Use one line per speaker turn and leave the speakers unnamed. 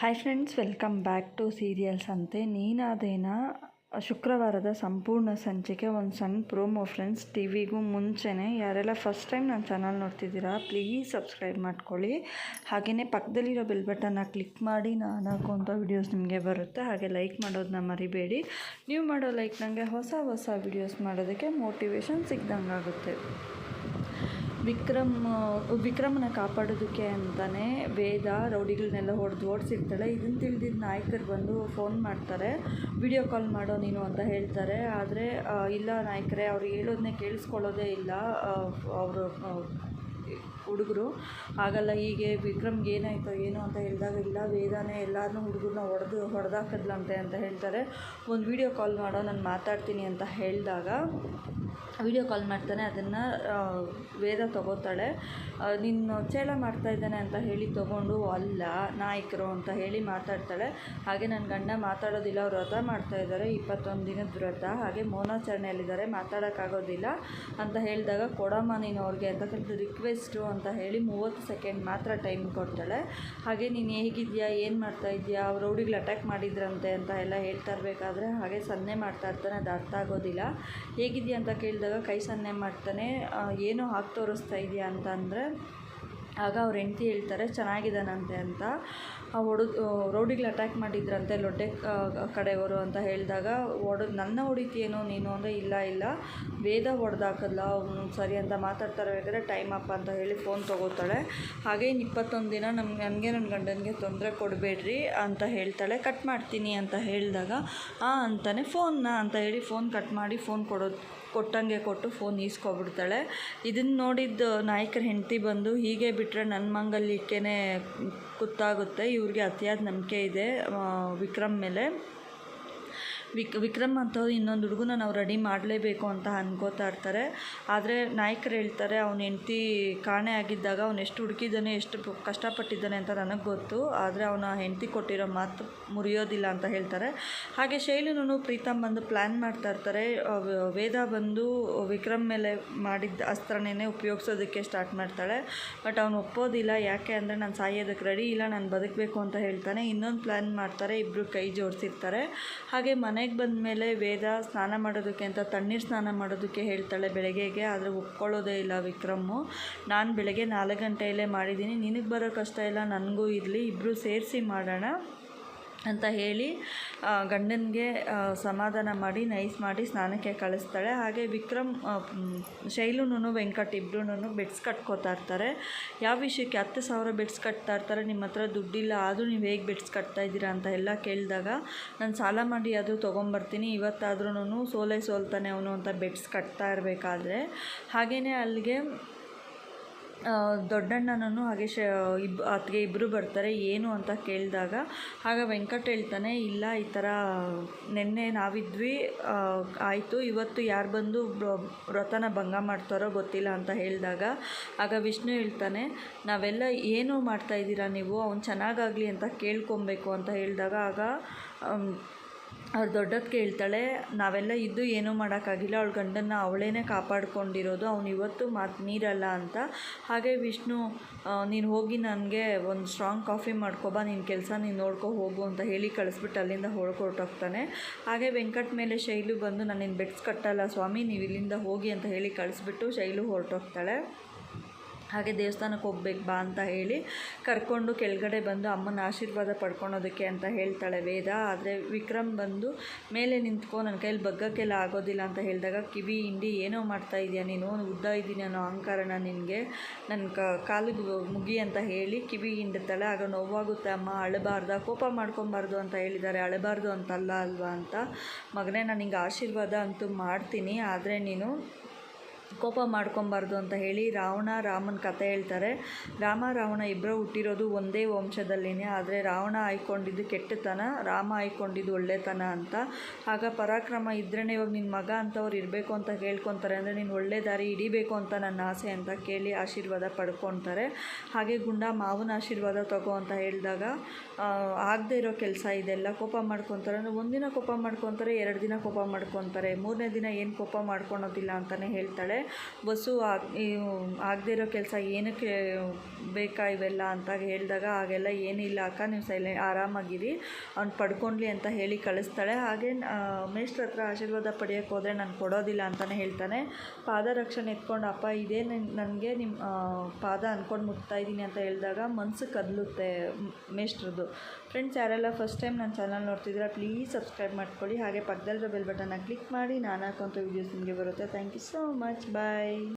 Hi friends welcome back to serials ಅಂತೆ ನೀನಾದೇನ ಶುಕ್ರವಾರದ ಸಂಪೂರ್ಣ ಸಂಚಿಕೆ, ಒಂದು ಸಣ್ಣ ಪ್ರೋಮೋ ಫ್ರೆಂಡ್ಸ್ ಟಿ ವಿಗೂ ಮುಂಚೆನೇ ಯಾರೆಲ್ಲ ಫಸ್ಟ್ ಟೈಮ್ ನನ್ನ ಚಾನಲ್ ನೋಡ್ತಿದ್ದೀರಾ ಪ್ಲೀಸ್ ಸಬ್ಸ್ಕ್ರೈಬ್ ಮಾಡ್ಕೊಳ್ಳಿ. ಹಾಗೆಯೇ ಪಕ್ಕದಲ್ಲಿರೋ ಬೆಲ್ ಬಟನ್ನ ಕ್ಲಿಕ್ ಮಾಡಿ, ನಾನು ಹಾಕುವಂಥ ವಿಡಿಯೋಸ್ ನಿಮಗೆ ಬರುತ್ತೆ. ಹಾಗೆ ಲೈಕ್ ಮಾಡೋದನ್ನ ಮರಿಬೇಡಿ. ನೀವು ಮಾಡೋ ಲೈಕ್ ನನಗೆ ಹೊಸ ಹೊಸ ವಿಡಿಯೋಸ್ ಮಾಡೋದಕ್ಕೆ ಮೋಟಿವೇಶನ್ ಸಿಗ್ದಂಗೆ ಆಗುತ್ತೆ ವಿಕ್ರಮ್, ವಿಕ್ರಮನ ಕಾಪಾಡೋದಕ್ಕೆ ಅಂತಲೇ ವೇದ ರೌಡಿಗಳನ್ನೆಲ್ಲ ಹೊಡೆದು ಓಡಿಸಿರ್ತಾಳೆ. ಇದನ್ನು ತಿಳಿದಿದ್ದ ನಾಯಕರು ಬಂದು ಫೋನ್ ಮಾಡ್ತಾರೆ. ವಿಡಿಯೋ ಕಾಲ್ ಮಾಡೋ ನೀನು ಅಂತ ಹೇಳ್ತಾರೆ. ಆದರೆ ಇಲ್ಲ ನಾಯಕರೇ, ಅವ್ರು ಹೇಳೋದನ್ನೇ ಕೇಳಿಸ್ಕೊಳ್ಳೋದೇ ಇಲ್ಲ. ಅವರು ಹುಡುಗರು. ಆಗಲ್ಲ ಹೀಗೆ ವಿಕ್ರಮ್ಗೆ ಏನಾಯ್ತೋ ಏನು ಅಂತ ಹೇಳಿದಾಗ, ಇಲ್ಲ, ವೇದಾನೇ ಎಲ್ಲರನ್ನೂ ಹುಡುಗರನ್ನ ಹೊಡೆದು ಹೊಡೆದಾಕದ್ಲಂತೆ ಅಂತ ಹೇಳ್ತಾರೆ. ಒಂದು ವಿಡಿಯೋ ಕಾಲ್ ಮಾಡೋ, ನಾನು ಮಾತಾಡ್ತೀನಿ ಅಂತ ಹೇಳಿದಾಗ ವಿಡಿಯೋ ಕಾಲ್ ಮಾಡ್ತಾನೆ, ಅದನ್ನು ವೇದ ತೊಗೋತಾಳೆ. ನೀನು ಚೇಳ ಮಾಡ್ತಾ ಇದ್ದಾನೆ ಅಂತ ಹೇಳಿ ತೊಗೊಂಡು, ಅಲ್ಲ, ನಾಯಕರು ಅಂತ ಹೇಳಿ ಮಾತಾಡ್ತಾಳೆ. ಹಾಗೆ ನನ್ನ ಗಂಡ ಮಾತಾಡೋದಿಲ್ಲ ಅವ್ರು ವ್ರತ ಮಾಡ್ತಾ ಇದ್ದಾರೆ, ಇಪ್ಪತ್ತೊಂದು ದಿನದ ವ್ರತ. ಹಾಗೆ ಮೌನಾಚರಣೆಯಲ್ಲಿದ್ದಾರೆ, ಮಾತಾಡೋಕ್ಕಾಗೋದಿಲ್ಲ ಅಂತ ಹೇಳಿದಾಗ, ಕೊಡಮ್ಮ ನೀನು ಅವ್ರಿಗೆ ಅಂತ ಹೇಳಿದ್ರು ರಿಕ್ವೆಸ್ಟು ಅಂತ ಹೇಳಿ ಮೂವತ್ತು ಸೆಕೆಂಡ್ ಮಾತ್ರ ಟೈಮ್ ಕೊಡ್ತಾಳೆ. ಹಾಗೆ ನೀನು ಹೇಗಿದೆಯಾ, ಏನು ಮಾಡ್ತಾ ಇದೆಯಾ, ಅವ್ರು ಅಟ್ಯಾಕ್ ಮಾಡಿದ್ರಂತೆ ಅಂತ ಎಲ್ಲ ಹೇಳ್ತಾ ಇರಬೇಕಾದ್ರೆ, ಹಾಗೆ ಸನ್ನೆ ಮಾಡ್ತಾ ಇರ್ತಾನೆ, ಅದು ಅರ್ಥ ಆಗೋದಿಲ್ಲ. ಹೇಗಿದೆಯಾ ಅಂತ ಕೇಳಿದಾಗ ಕೈ ಸನ್ನೆ ಮಾಡ್ತಾನೆ ಏನೋ ಹಾಕಿ ತೋರಿಸ್ತಾ ಇದೆಯಾ? ಅಂತ ಅಂದರೆ ಆಗ ಅವ್ರ ಹೆಂಡ್ತಿ ಹೇಳ್ತಾರೆ, ಚೆನ್ನಾಗಿದ್ದಾನಂತೆ ಅಂತ. ಆ ಹೊಡೆದು ರೌಡಿಗಳು ಅಟ್ಯಾಕ್ ಮಾಡಿದ್ರಂತೆ ಲೊಡ್ಡೆ ಕಡೆಯವರು ಅಂತ ಹೇಳಿದಾಗ ಹೊಡೆದು ನನ್ನ ಹೊಡಿತೀಯೇನೋ ನೀನು ಅಂದರೆ ಇಲ್ಲ ಇಲ್ಲ. ವೇದ ಹೊಡೆದಾಕಲ್ಲ ಅವನು ಸರಿ ಅಂತ ಮಾತಾಡ್ತಾರೆ ಬೇಕಾದ್ರೆ ಟೈಮ್ ಅಪ್ಪ ಅಂತ ಹೇಳಿ ಫೋನ್ ತೊಗೋತಾಳೆ. ಹಾಗೆ ಇನ್ನು ಇಪ್ಪತ್ತೊಂದು ದಿನ ನಮ್ಗೆ ನನಗೆ ನನ್ನ ಗಂಡನಿಗೆ ತೊಂದರೆ ಕೊಡಬೇಡ್ರಿ ಅಂತ ಹೇಳ್ತಾಳೆ. ಕಟ್ ಮಾಡ್ತೀನಿ ಅಂತ ಹೇಳಿದಾಗ, ಆ ಅಂತಾನೆ ಫೋನ್ನ ಅಂತ ಹೇಳಿ ಫೋನ್ ಕಟ್ ಮಾಡಿ ಫೋನ್ ಕೊಡೋದು, ಕೊಟ್ಟಂಗೆ ಕೊಟ್ಟು ಫೋನ್ ಈಸ್ಕೊಬಿಡ್ತಾಳೆ. ಇದನ್ನು ನೋಡಿದ್ದು ನಾಯಕರ ಹೆಂಡತಿ ಬಂದು ಹೀಗೆ ಬಿಟ್ಟರೆ ನನ್ನ ಮಂಗಲ್ಯಕ್ಕೇ ಕುತ್ತಾಗುತ್ತೆ. ಇವ್ರಿಗೆ ಅತಿಯಾದ ನಂಬಿಕೆ ಇದೆ ವಿಕ್ರಮ್ ಮೇಲೆ. ವಿಕ್, ವಿಕ್ರಮ್ ಅಂತ ಇನ್ನೊಂದು ಹುಡುಗನ ನಾವು ರೆಡಿ ಮಾಡಲೇಬೇಕು ಅಂತ ಅನ್ಕೋತಾ ಇರ್ತಾರೆ. ಆದರೆ ನಾಯಕರು ಹೇಳ್ತಾರೆ, ಅವನ ಹೆಂಡ್ತಿ ಕಾಣೆ ಆಗಿದ್ದಾಗ ಅವನು ಎಷ್ಟು ಹುಡುಕಿದ್ದಾನೆ, ಎಷ್ಟು ಕಷ್ಟಪಟ್ಟಿದ್ದಾನೆ ಅಂತ ನನಗೆ ಗೊತ್ತು. ಆದರೆ ಅವನ ಹೆಂಡ್ತಿ ಕೊಟ್ಟಿರೋ ಮಾತು ಮುರಿಯೋದಿಲ್ಲ ಅಂತ ಹೇಳ್ತಾರೆ. ಹಾಗೆ ಶೈಲಿನೂ ಪ್ರೀತಮ್ ಬಂದು ಪ್ಲ್ಯಾನ್ ಮಾಡ್ತಾ ಇರ್ತಾರೆ. ವೇದ ಬಂದು ವಿಕ್ರಮ್ ಮೇಲೆ ಮಾಡಿದ್ದ ಅಸ್ತ್ರನೇ ಉಪಯೋಗಿಸೋದಕ್ಕೆ ಸ್ಟಾರ್ಟ್ ಮಾಡ್ತಾಳೆ. ಬಟ್ ಅವನು ಒಪ್ಪೋದಿಲ್ಲ. ಯಾಕೆ ಅಂದರೆ ನಾನು ಸಾಯೋದಕ್ಕೆ ರೆಡಿ ಇಲ್ಲ, ನಾನು ಬದುಕಬೇಕು ಅಂತ ಹೇಳ್ತಾನೆ. ಇನ್ನೊಂದು ಪ್ಲ್ಯಾನ್ ಮಾಡ್ತಾರೆ ಇಬ್ಬರು ಕೈ ಜೋಡಿಸಿರ್ತಾರೆ. ಹಾಗೆ ಮನೆ ಮನೆಗೆ ಬಂದ ಮೇಲೆ ವೇದ ಸ್ನಾನ ಮಾಡೋದಕ್ಕೆ ಅಂತ ತಣ್ಣೀರು ಸ್ನಾನ ಮಾಡೋದಕ್ಕೆ ಹೇಳ್ತಾಳೆ ಬೆಳಗ್ಗೆಗೆ, ಆದರೆ ಒಪ್ಕೊಳ್ಳೋದೇ ಇಲ್ಲ ವಿಕ್ರಮ್ಮು ನಾನು ಬೆಳಗ್ಗೆ ನಾಲ್ಕು ಗಂಟೆಯಲ್ಲೇ ಮಾಡಿದ್ದೀನಿ ನಿನಗೆ ಬರೋ ಕಷ್ಟ ಇಲ್ಲ ನನಗೂ ಇರಲಿ ಇಬ್ಬರು ಸೇರಿಸಿ ಮಾಡೋಣ. ಅಂತ ಹೇಳಿ ಗಂಡನಿಗೆ ಸಮಾಧಾನ ಮಾಡಿ, ನೈಸ್ ಮಾಡಿ ಸ್ನಾನಕ್ಕೆ ಕಳಿಸ್ತಾಳೆ. ಹಾಗೆ ವಿಕ್ರಮ್ ಶೈಲುನು ವೆಂಕಟ್ ಇಬ್ಬರೂ ಬೆಡ್ಸ್ ಕಟ್ಕೋತಾ ಇರ್ತಾರೆ. ಯಾವ ವಿಷಯಕ್ಕೆ ಹತ್ತು ಸಾವಿರ ಬೆಡ್ಸ್ ಕಟ್ತಾ ಇರ್ತಾರೆ, ನಿಮ್ಮ ಹತ್ರ ದುಡ್ಡಿಲ್ಲ, ಆದರೂ ನೀವು ಹೇಗೆ ಬೆಡ್ಸ್ ಕಟ್ತಾ ಇದ್ದೀರಾ ಅಂತ ಎಲ್ಲ ಕೇಳಿದಾಗ, ನಾನು ಸಾಲ ಮಾಡಿ ಆದರೂ ತೊಗೊಂಬರ್ತೀನಿ ಇವತ್ತಾದ್ರೂ ಸೋಲೆ ಸೋಲ್ತಾನೆ ಅವನು ಅಂತ ಬೆಡ್ಸ್ ಕಟ್ತಾ ಇರಬೇಕಾದ್ರೆ. ಹಾಗೆಯೇ ಅಲ್ಲಿಗೆ ದೊಡ್ಡಣ್ಣನೂ ಹಾಗೆ ಶ, ಇಬ್ ಅತ್ತಿಗೆ ಇಬ್ಬರು ಬರ್ತಾರೆ, ಏನು ಅಂತ ಕೇಳಿದಾಗ, ಆಗ ವೆಂಕಟ್ ಹೇಳ್ತಾನೆ, ಇಲ್ಲ, ಈ ಥರ ನಿನ್ನೆ ನಾವಿದ್ವಿ ಆಯಿತು, ಇವತ್ತು ಯಾರು ಬಂದು ವ್ರತನ ಭಂಗ ಮಾಡ್ತಾರೋ ಗೊತ್ತಿಲ್ಲ ಅಂತ ಹೇಳಿದಾಗ, ಆಗ ವಿಷ್ಣು ಹೇಳ್ತಾನೆ, ನಾವೆಲ್ಲ ಏನು ಮಾಡ್ತಾಯಿದ್ದೀರಾ ನೀವು? ಅವ್ನು ಚೆನ್ನಾಗಾಗಲಿ ಅಂತ ಕೇಳ್ಕೊಬೇಕು ಅಂತ ಹೇಳಿದಾಗ, ಆಗ ಅವ್ರು ದೊಡ್ಡದ್ ಕೇಳ್ತಾಳೆ, ನಾವೆಲ್ಲ ಇದ್ದು ಏನೂ ಮಾಡೋಕ್ಕಾಗಿಲ್ಲ, ಅವ್ಳ ಗಂಡನ್ನ ಅವಳೇ ಕಾಪಾಡ್ಕೊಂಡಿರೋದು, ಅವ್ನು ಇವತ್ತು ಮಾತು ನೀರಲ್ಲ ಅಂತ. ಹಾಗೆ ವಿಷ್ಣು ನೀನು ಹೋಗಿ ನನಗೆ ಒಂದು ಸ್ಟ್ರಾಂಗ್ ಕಾಫಿ ಮಾಡ್ಕೊಬಾ ನಿನ್ನ ಕೆಲಸ ನೀನು ನೋಡ್ಕೊ, ಹೋಗು ಅಂತ ಹೇಳಿ ಕಳಿಸ್ಬಿಟ್ಟು ಅಲ್ಲಿಂದ ಹೊರಟೋಗ್ತಾನೆ ಹಾಗೆ ವೆಂಕಟ್ ಮೇಲೆ ಶೈಲು ಬಂದು ನಾನು ನಿನ್ನ ಬೆಡ್ಸ್ ಕಟ್ಟಲ್ಲ, ಸ್ವಾಮಿ ನೀವು ಇಲ್ಲಿಂದ ಹೋಗಿ ಅಂತ ಹೇಳಿ ಕಳಿಸ್ಬಿಟ್ಟು ಶೈಲು ಹೊರಟೋಗ್ತಾಳೆ. ಹಾಗೆ ದೇವಸ್ಥಾನಕ್ಕೆ ಹೋಗ್ಬೇಕು ಬಾ ಅಂತ ಹೇಳಿ ಕರ್ಕೊಂಡು ಕೆಳಗಡೆ ಬಂದು ಅಮ್ಮನ ಆಶೀರ್ವಾದ ಪಡ್ಕೊಳೋದಕ್ಕೆ ಅಂತ ಹೇಳ್ತಾಳೆ ವೇದ. ಆದರೆ ವಿಕ್ರಮ್ ಬಂದು ಮೇಲೆ ನಿಂತ್ಕೊ ನನ್ನ ಕೈಲಿ ಬಗ್ಗಕ್ಕೆಲ್ಲ ಆಗೋದಿಲ್ಲ ಅಂತ ಹೇಳಿದಾಗ, ಕಿವಿ, ಹಿಂಡಿ ಏನೋ ಮಾಡ್ತಾ ಇದೆಯಾ ನೀನು? ಉದ್ದ ಇದ್ದೀನಿ ಅನ್ನೋ ಅಹಂಕಾರನ ನಿನಗೆ ನನ್ನ ಕ, ಕಾಲಿಗೆ ಮುಗಿ ಅಂತ ಹೇಳಿ ಕಿವಿ ಹಿಂಡುತ್ತಾಳೆ ಆಗ ನೋವಾಗುತ್ತೆ, ಅಮ್ಮ ಅಳಬಾರ್ದ, ಕೋಪ ಮಾಡ್ಕೊಬಾರ್ದು ಅಂತ ಹೇಳಿದ್ದಾರೆ. ಅಳಬಾರ್ದು ಅಂತಲ್ಲ ಅಲ್ವಾ ಅಂತ. ಮಗನೇ, ನಾನು ಹಿಂಗೆ ಆಶೀರ್ವಾದ ಅಂತೂ ಮಾಡ್ತೀನಿ, ಆದರೆ ನೀನು ಕೋಪ ಮಾಡ್ಕೊಬಾರ್ದು ಅಂತ ಹೇಳಿ ರಾವಣ ರಾಮನ ಕತೆ ಹೇಳ್ತಾರೆ. ರಾಮ, ರಾವಣ ಇಬ್ಬರು ಹುಟ್ಟಿರೋದು ಒಂದೇ ವಂಶದಲ್ಲಿನೇ, ಆದರೆ ರಾವಣ ಆಯ್ಕೊಂಡಿದ್ದು ಕೆಟ್ಟತನ, ರಾಮ ಆಯ್ಕೊಂಡಿದ್ದು ಒಳ್ಳೆತನ ಅಂತ. ಆಗ ಪರಾಕ್ರಮ ಇದ್ರೇ ಇವಾಗ ನಿನ್ನ ಮಗ ಅಂತವ್ರು ಇರಬೇಕು ಅಂತ ಹೇಳ್ಕೊತಾರೆ, ಅಂದರೆ ನೀನು ಒಳ್ಳೆ ದಾರಿ ಹಿಡಿಬೇಕು ಅಂತ ನನ್ನ ಆಸೆ ಅಂತ ಕೇಳಿ ಆಶೀರ್ವಾದ ಪಡ್ಕೊತಾರೆ. ಹಾಗೆ ಗುಂಡ ಮಾವನ ಆಶೀರ್ವಾದ ತಗೋ ಅಂತ ಹೇಳಿದಾಗ ಆಗದೆ ಇರೋ ಕೆಲಸ ಇದೆಲ್ಲ ಕೋಪ ಮಾಡ್ಕೊತಾರೆ. ಅಂದರೆ ಒಂದಿನ ಕೋಪ ಮಾಡ್ಕೊತಾರೆ, ಎರಡು ದಿನ ಕೋಪ ಮಾಡ್ಕೊತಾರೆ. ಮೂರನೇ ದಿನ ಏನು ಕೋಪ ಮಾಡ್ಕೊಳೋದಿಲ್ಲ ಅಂತಲೇ ಹೇಳ್ತಾಳೆ. ಬಸ್ಸು ಆಗ ಆಗದೇ ಇರೋ ಕೆಲಸ ಏನಕ್ಕೆ ಬೇಕಾ ಇವೆಲ್ಲ ಅಂತ ಹೇಳಿದಾಗ ಹಾಗೆಲ್ಲ ಏನಿಲ್ಲ ಅಕ್ಕ, ನೀವು ಸೈಲೆ, ಆರಾಮಾಗಿರಿ. ಅವ್ನು ಪಡ್ಕೊಂಡ್ಲಿ ಅಂತ ಹೇಳಿ ಕಳಿಸ್ತಾಳೆ. ಹಾಗೆ ಮೇಷ್ಟ್ರ ಹತ್ರ ಆಶೀರ್ವಾದ ಪಡೆಯೋಕ್ಕೆ ಹೋದರೆ ನಾನು ಕೊಡೋದಿಲ್ಲ ಅಂತಲೇ ಹೇಳ್ತಾನೆ. ಪಾದರಕ್ಷಣೆ ಎತ್ಕೊಂಡು, ಅಪ್ಪ, ಇದೇ ನನಗೆ ನಿಮ್ಮ ಪಾದ ಅಂದ್ಕೊಂಡು ಮುಟ್ತಾ ಇದ್ದೀನಿ ಅಂತ ಹೇಳಿದಾಗ ಮನಸ್ಸು ಕದಲುತ್ತೆ ಮೇಷ್ಟ್ರದ್ದು. ಫ್ರೆಂಡ್ಸ್ ಯಾರೆಲ್ಲ ಫಸ್ಟ್ ಟೈಮ್ ನನ್ನ ಚಾನಲ್ ನೋಡ್ತಿದ್ದೀರಾ ಪ್ಲೀಸ್ ಸಬ್ಸ್ಕ್ರೈಬ್ ಮಾಡ್ಕೊಳ್ಳಿ. ಹಾಗೆ ಪಕ್ಕದಲ್ಲಿರೋ ಬೆಲ್ ಬಟನ್ನ ಕ್ಲಿಕ್ ಮಾಡಿ, ನಾನು ಹಾಕೋಂಥ ವೀಡಿಯೋಸ್ ನಿಮಗೆ ಬರುತ್ತೆ. Thank you so much Bye.